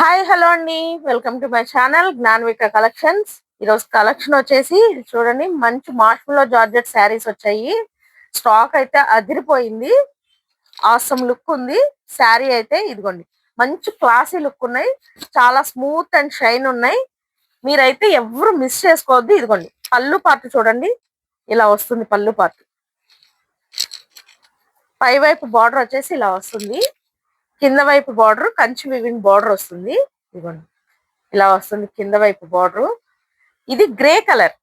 Hi hello అండి. Welcome to my channel Gnanvika collections ఈరోజు collection వచ్చేసి చూడండి మంచి మార్ష్లో జార్జెట్ శారీస్ వచ్చాయి. స్టాక్ అయితే అదిరిపోయింది. ఆసమ్ లుక్ ఉంది. శారీ అయితే ఇదిగోండి మంచి క్లాసీ లుక్ ఉన్నాయి. చాలా స్మూత్ అండ్ షైన్ ఉన్నాయి. మీరైతే ఎవరు మిస్ చేసుకోవద్దు. ఇదిగోండి పళ్ళు పార్ట్ చూడండి. ఇలా వస్తుంది పళ్ళు పార్ట్. పై వైపు బార్డర్ వచ్చేసి ఇలా వస్తుంది. కింద వైపు బార్డర్ కంచి వివింగ్ బార్డర్ వస్తుంది. ఇదిగోండి. ఇలా వస్తుంది కింద వైపు బార్డర్ ఇది గ్రే కలర్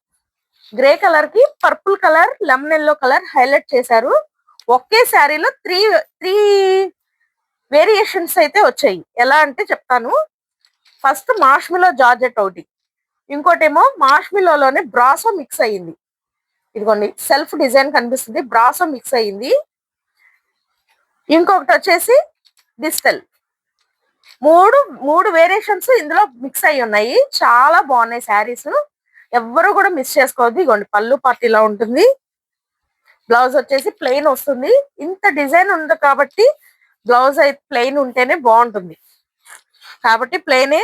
గ్రే కలర్కి purple colour lemon yellow colour highlight చేశారు. ఒకే శారీలో త్రీ త్రీ వేరియేషన్స్ అయితే వచ్చాయి. ఎలా అంటే చెప్తాను. ఫస్ట్ మాష్మిలో జార్జెట్ ఒకటి. ఇంకోటేమో మాష్మిలోనే బ్రాసో మిక్స్ అయ్యింది. ఇదిగోండి సెల్ఫ్ డిజైన్ కనిపిస్తుంది. బ్రాసో మిక్స్ అయ్యింది. ఇంకొకటి వచ్చేసి డిజిటల్. మూడు మూడు వేరియేషన్స్ ఇందులో మిక్స్ అయి ఉన్నాయి. చాలా బాగున్నాయి శారీస్. ఎవ్వరు కూడా మిస్ చేసుకోవద్దు. ఇగోండి పళ్ళు పార్టీలా ఉంటుంది. బ్లౌజ్ వచ్చేసి ప్లెయిన్ వస్తుంది. ఇంత డిజైన్ ఉంది కాబట్టి బ్లౌజ్ అయితే ప్లెయిన్ ఉంటేనే బాగుంటుంది. కాబట్టి ప్లెయినే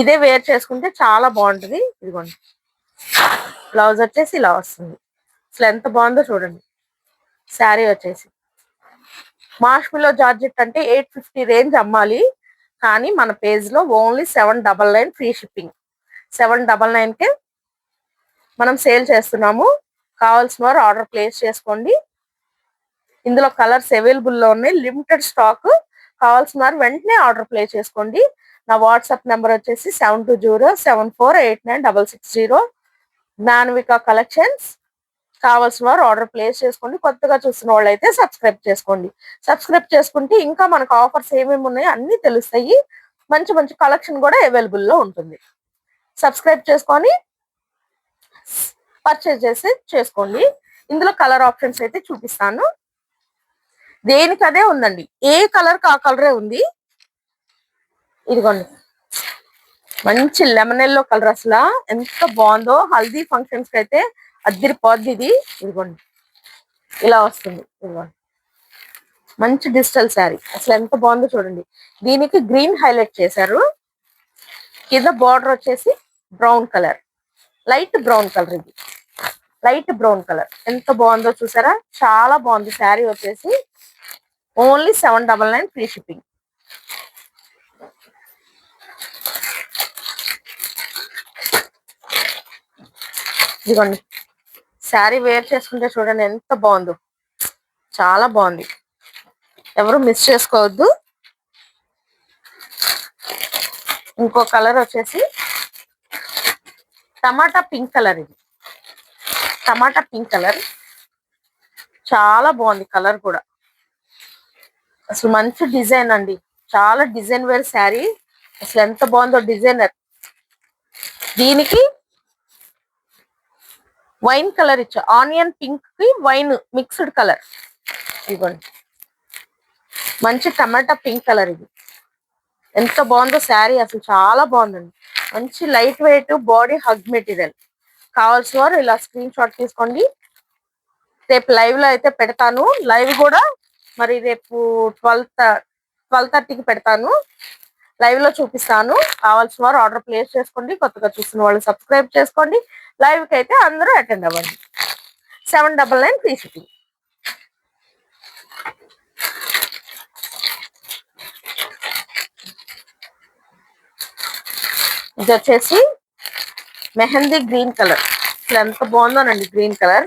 ఇదే వేర్ చేసుకుంటే చాలా బాగుంటుంది. ఇదిగోండి. బ్లౌజ్ వచ్చేసి ఇలా వస్తుంది. అసలు ఎంత బాగుందో చూడండి. శారీ వచ్చేసి. మాష్మిలో జార్జెట్ అంటే ఎయిట్ ఫిఫ్టీ రేంజ్ అమ్మాలి. కానీ మన పేజ్లో only seven double nine free shipping. Seven double నైన్కే మనం సేల్ చేస్తున్నాము. కావాల్సిన వారు ఆర్డర్ ప్లేస్ చేసుకోండి. ఇందులో కలర్స్ అవైలబుల్లో ఉన్నాయి. Limited stock. కావాల్సిన వారు వెంటనే ఆర్డర్ ప్లేస్ చేసుకోండి. నా వాట్సాప్ నెంబర్ వచ్చేసి seven two zero seven four eight nine double six zero. Gnanavika collections. కావాల్సిన వారు ఆర్డర్ ప్లేస్ చేసుకోండి. కొత్తగా చూసిన వాళ్ళు అయితే సబ్స్క్రైబ్ చేసుకోండి. సబ్స్క్రైబ్ చేసుకుంటే ఇంకా మనకు ఆఫర్స్ ఏమేమి ఉన్నాయో అన్ని తెలుస్తాయి. మంచి మంచి కలెక్షన్ కూడా అవైలబుల్లో ఉంటుంది. సబ్స్క్రైబ్ చేసుకొని పర్చేస్ చేసి చేసుకోండి. ఇందులో కలర్ ఆప్షన్స్ అయితే చూపిస్తాను. దేనికి అదే ఉందండి. ఏ కలర్ ఆ కలరే ఉంది? ఇదిగోండి. మంచి లెమన్ ఎల్లో కలర్ అసలు. ఎంత బాగుందో. హల్దీ ఫంక్షన్స్కి అయితే అద్దరిపోద్ది ఇది ఇదిగోండి. ఇలా వస్తుంది. ఇదిగోండి. మంచి డిజిటల్ శారీ. అసలు ఎంత బాగుందో చూడండి. దీనికి గ్రీన్ హైలైట్ చేశారు. కింద బార్డర్ వచ్చేసి brown colour. Light brown colour ఇది. Light brown colour. ఎంత బాగుందో చూసారా? చాలా బాగుంది శారీ వచ్చేసి. Only seven double nine free shipping. ఇదిగోండి. శారీ వేర్ చేసుకుంటే చూడండి ఎంత బాగుందో. చాలా బాగుంది. ఎవరు మిస్ చేసుకోవద్దు. ఇంకో కలర్ వచ్చేసి టమాటా పింక్ కలర్ ఇది. టమాటా పింక్ కలర్. చాలా బాగుంది కలర్ కూడా. అసలు మంచి డిజైన్ అండి. చాలా డిజైన్ వేర్ శారీ. అసలు ఎంత బాగుందో డిజైనర్. దీనికి వైన్ కలర్ ఇచ్చా. ఆనియన్ పింక్కి వైన్ మిక్స్డ్ కలర్. ఇవ్వండి. మంచి టమాటా పింక్ కలర్ ఇది. ఎంత బాగుందో శారీ అసలు చాలా బాగుందండి. మంచి light weight body hug material. కావాల్సిన వారు ఇలా స్క్రీన్ షాట్ తీసుకోండి. రేపు లైవ్లో అయితే పెడతాను. లైవ్ కూడా మరి రేపు ట్వెల్త్ ట్వెల్వ్ థర్టీకి పెడతాను. లైవ్లో చూపిస్తాను. కావాల్సిన వారు ఆర్డర్ ప్లేస్ చేసుకోండి. కొత్తగా చూసిన వాళ్ళు సబ్స్క్రైబ్ చేసుకోండి. లైవ్కి అయితే అందరూ అటెండ్ అవ్వండి. Seven double nine free shipping ఇది వచ్చేసి మెహందీ గ్రీన్ కలర్. అసలు ఎంత బాగుందోనండి గ్రీన్ కలర్.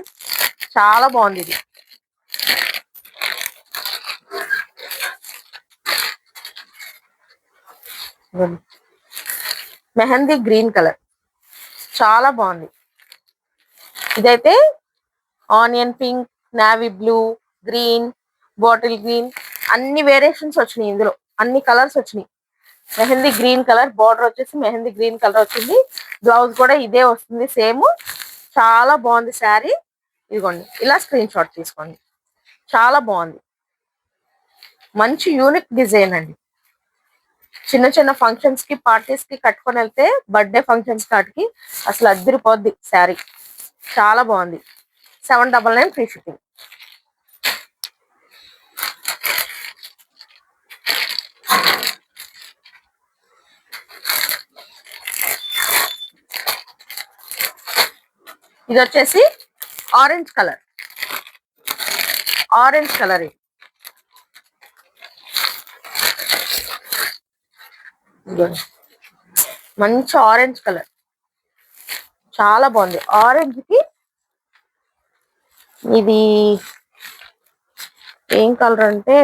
చాలా బాగుంది ఇది. Mehndi green colour. చాలా బాగుంది. ఇదైతే onion pink navy blue green bottle green అన్ని వేరియేషన్స్ వచ్చినాయి ఇందులో. అన్ని కలర్స్ వచ్చినాయి. మెహందీ గ్రీన్ కలర్ బార్డర్ వచ్చేసి మెహందీ గ్రీన్ కలర్ వచ్చింది. బ్లౌజ్ కూడా ఇదే వస్తుంది సేమ్. చాలా బాగుంది శారీ. ఇదిగోండి ఇలా స్క్రీన్ షాట్ తీసుకోండి. చాలా బాగుంది. మంచి యూనిక్ డిజైన్ అండి. చిన్న చిన్న ఫంక్షన్స్కి పార్టీస్కి కట్టుకొని వెళ్తే బర్త్డే ఫంక్షన్స్ కాటికి అసలు అద్దరిపోద్ది శారీ. చాలా బాగుంది. Seven double nine free shipping ఇది వచ్చేసి ఆరెంజ్ కలర్ ఆరెంజ్ కలర్ ఇది మంచి ఆరెంజ్ కలర్ చాలా బాగుంది. ఆరెంజ్కి ఇది ఏం కలర్ అంటే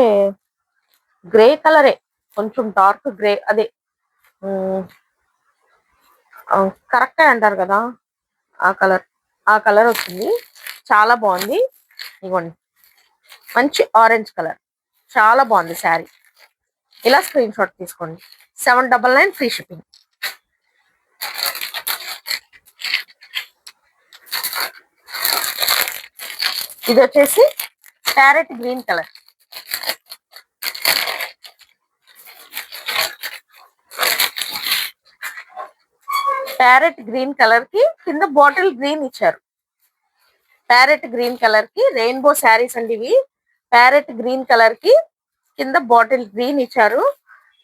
గ్రే కలరే కొంచెం డార్క్ గ్రే అదే. కరెక్టే అంటారు కదా ఆ కలర్ ఆ కలర్ వచ్చింది. చాలా బాగుంది. ఇవ్వండి మంచి ఆరెంజ్ కలర్ చాలా బాగుంది శారీ. ఇలా స్క్రీన్ షాట్ తీసుకోండి. Seven double nine free shipping ఇది వచ్చేసి parrot green colour parrot green కలర్కి కింద బాటిల్ గ్రీన్ ఇచ్చారు. ప్యారెట్ గ్రీన్ కలర్కి రెయిన్బో శారీస్ అండి ఇవి. ప్యారెట్ గ్రీన్ కలర్కి కింద బాటిల్ గ్రీన్ ఇచ్చారు.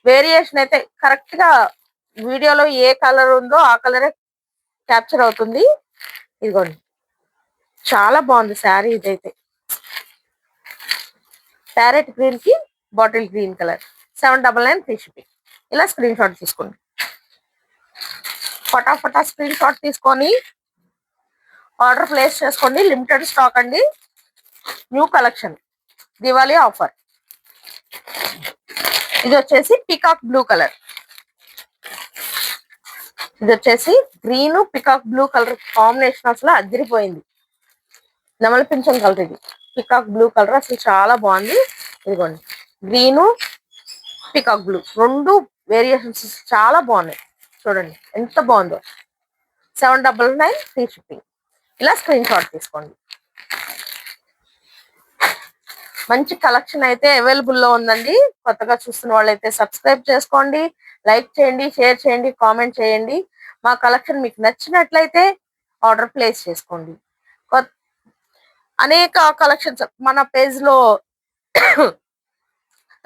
వేరియేషన్ అయితే కరెక్ట్గా వీడియోలో ఏ కలర్ ఉందో ఆ కలరే క్యాప్చర్ అవుతుంది. ఇదిగోండి. చాలా బాగుంది శారీ ఇదైతే. ప్యారెట్ గ్రీన్కి bottle green colour seven double nine three shipping ఇలా స్క్రీన్ షాట్ తీసుకోండి. ఫటాఫటా స్క్రీన్ షాట్ తీసుకొని ఆర్డర్ ప్లేస్ చేసుకోండి. లిమిటెడ్ స్టాక్ అండి. న్యూ కలెక్షన్ దివాళీ ఆఫర్ ఇది వచ్చేసి పికాక్ బ్లూ కలర్ ఇది వచ్చేసి green peacock blue colour combination అసలు అదిరిపోయింది. నెమలి పింఛన్ కలర్ ఇది. పికాక్ బ్లూ కలర్ అసలు చాలా బాగుంది. ఇదిగోండి. గ్రీను పికాక్ బ్లూ రెండు వేరియేషన్స్ చాలా బాగున్నాయి. చూడండి ఎంత బాగుందో. Seven double nine free shipping ఇలా స్క్రీన్ షాట్ తీసుకోండి. మంచి కలెక్షన్ అయితే అవైలబుల్లో ఉందండి. కొత్తగా చూస్తున్న వాళ్ళైతే సబ్స్క్రైబ్ చేసుకోండి లైక్ చేయండి షేర్ చేయండి కామెంట్ చేయండి. మా కలెక్షన్ మీకు నచ్చినట్లయితే ఆర్డర్ ప్లేస్ చేసుకోండి. అనేక కలెక్షన్స్ మన పేజ్లో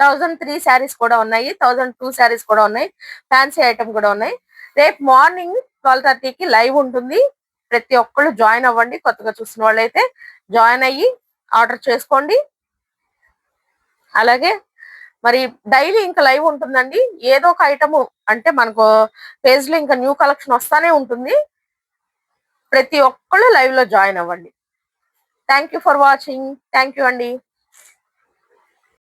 థౌజండ్ త్రీ శారీస్ కూడా ఉన్నాయి థౌజండ్ టూ శారీస్ కూడా ఉన్నాయి ఫ్యాన్సీ ఐటమ్ కూడా ఉన్నాయి. రేపు మార్నింగ్ ట్వెల్వ్ థర్టీకి లైవ్ ఉంటుంది. ప్రతి ఒక్కళ్ళు జాయిన్ అవ్వండి. కొత్తగా చూసిన వాళ్ళైతే జాయిన్ అయ్యి ఆర్డర్ చేసుకోండి. అలాగే మరి డైలీ ఇంకా లైవ్ ఉంటుందండి. ఏదో ఒక ఐటమ్ అంటే మనకు పేజ్లో ఇంకా న్యూ కలెక్షన్ వస్తానే ఉంటుంది. ప్రతి ఒక్కళ్ళు లైవ్లో జాయిన్ అవ్వండి. Thank you for watching. Thank you అండి.